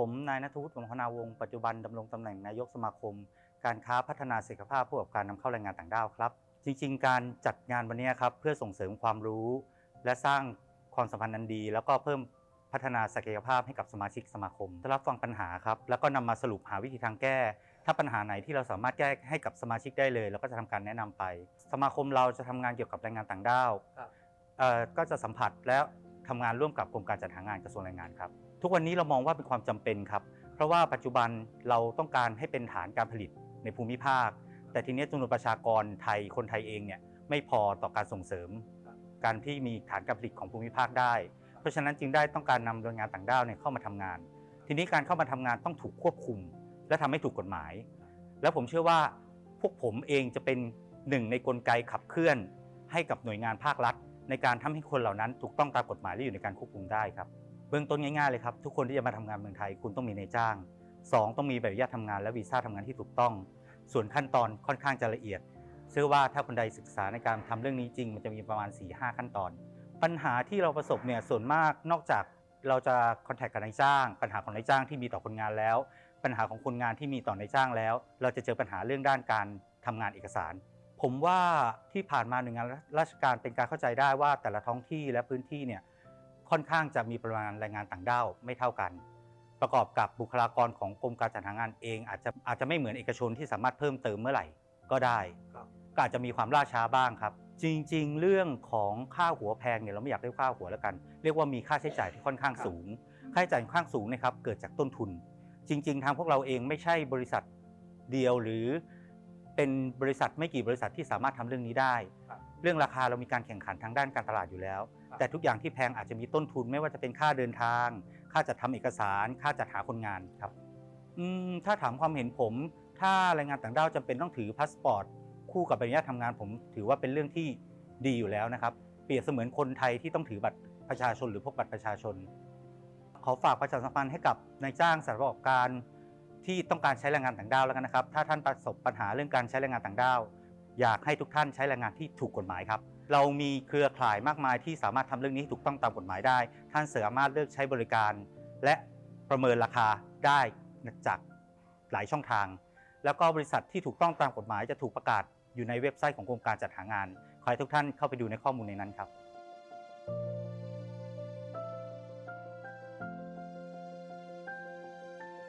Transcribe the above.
ผมนายนัทวุฒิวงศ์พนาวงศ์ปัจจุบันดำรงตำแหน่งนายกสมาคม การค้าพัฒนาศักยภาพผู้ประกอบการนำเข้าแรงงานต่างด้าวครับ จริง ๆ การจัดงานวันนี้ครับเพื่อส่งเสริมความรู้ และสร้างความสัมพันธ์อันดี แล้วก็เพิ่มพัฒนาศักยภาพให้กับสมาชิกสมาคมรับฟังปัญหาครับแล้วก็นำมาสรุปหาวิธีทางแก้ ถ้าปัญหาไหนที่เราสามารถแก้ให้กับสมาชิกได้เลยเราก็จะทำการแนะนำไป สมาคมเราจะทำงานเกี่ยวกับแรงงานต่างด้าว ครับ เอ่อก็จะสัมผัสและ ทำงานร่วมกับกรมการจัดหางานกระทรวงแรงงานครับ ทุกวันนี้เรามองว่าเป็นความจำเป็นครับ เพราะว่าปัจจุบันเราต้องการให้เป็นฐานการผลิตในภูมิภาค แต่ทีนี้จำนวนประชากรไทยคนไทยเองเนี่ยไม่พอต่อการส่งเสริม การที่มีฐานการผลิตของภูมิภาคได้ เพราะฉะนั้นจึงได้ต้องการนำแรงงานต่างด้าวเนี่ยเข้ามาทำงาน ทีนี้การเข้ามาทำงานต้องถูกควบคุม และทำให้ถูกกฎหมาย แล้วผมเชื่อว่าพวกผมเองจะเป็นหนึ่งในกลไกขับเคลื่อน ให้กับหน่วยงานภาครัฐ ในการทำให้คนเหล่านั้นถูกต้องตามกฎหมายและอยู่ในการควบคุมได้ครับเบื้องต้นง่ายๆเลยครับทุกคนที่จะมาทำงานเมืองไทยคุณต้องมีนายจ้างสองต้องมีใบอนุญาตทำงานและวีซ่าทำงานที่ถูกต้อง ส่วนขั้นตอนค่อนข้างจะละเอียดเชื่อว่าถ้าคนใดศึกษาในการทำเรื่องนี้จริง มันจะมีประมาณ 4-5 ขั้นตอน ปัญหาที่เราประสบเนี่ยส่วนมากนอกจากเราจะคอนแทคกับนายจ้าง ปัญหาของนายจ้างที่มีต่อคนงานแล้ว ปัญหาของคนงานที่มีต่อนายจ้างแล้ว เราจะเจอปัญหาเรื่องด้านการทำงานเอกสาร ผมว่าที่ผ่านมาหน่วยงานราชการเป็นการเข้าใจได้ว่าแต่ละท้องที่และพื้นที่เนี่ยค่อนข้างจะมีปริมาณแรงงานต่างด้าวไม่เท่ากัน ประกอบกับบุคลากรของกรมการจัดหางานเอง อาจจะอาจจะไม่เหมือนเอกชนที่สามารถเพิ่มเติมเมื่อไหร่ก็ได้ครับก็อาจจะมีความล่าช้าบ้างครับ จริง ๆ เรื่องของค่าหัวแพงเนี่ยเราไม่อยากเรียกค่าหัวแล้วกัน เรียกว่ามีค่าใช้จ่ายที่ค่อนข้างสูง ค่าใช้จ่ายค่อนข้างสูงนะครับเกิดจากต้นทุน จริง ๆ ทางพวกเราเองไม่ใช่บริษัทเดียวหรือ เป็นบริษัทไม่กี่บริษัทที่สามารถทำเรื่องนี้ได้ครับเรื่องราคาเรามีการแข่งขันทางด้านการตลาดอยู่แล้วครับแต่ทุกอย่างที่แพงอาจจะมีต้นทุนไม่ว่าจะเป็นค่าเดินทาง ค่าจัดทำเอกสาร ค่าจัดหาคนงานครับอืมถ้าถามความเห็นผม ถ้าแรงงานต่างด้าวจำเป็นต้องถือพาสปอร์ตคู่กับใบอนุญาตทำงานผมถือว่าเป็นเรื่องที่ดีอยู่แล้วนะครับ เปรียบเสมือนคนไทยที่ต้องถือบัตรประชาชนหรือพกบัตรประชาชน ขอฝากประชาสัมพันธ์ให้กับนายจ้างสถานประกอบการ ที่ต้องการใช้แรงงานต่างด้าวแล้วกันนะครับ ถ้าท่านประสบปัญหาเรื่องการใช้แรงงานต่างด้าว อยากให้ทุกท่านใช้แรงงานที่ถูกกฎหมายครับ เรามีเครือข่ายมากมายที่สามารถทำเรื่องนี้ให้ถูกต้องตามกฎหมายได้ ท่านสามารถเลือกใช้บริการ และประเมินราคาได้จากหลายช่องทาง แล้วก็บริษัทที่ถูกต้องตามกฎหมายจะถูกประกาศอยู่ในเว็บไซต์ของกรมการจัดหางาน ขอให้ทุกท่านเข้าไปดูในข้อมูลในนั้นครับ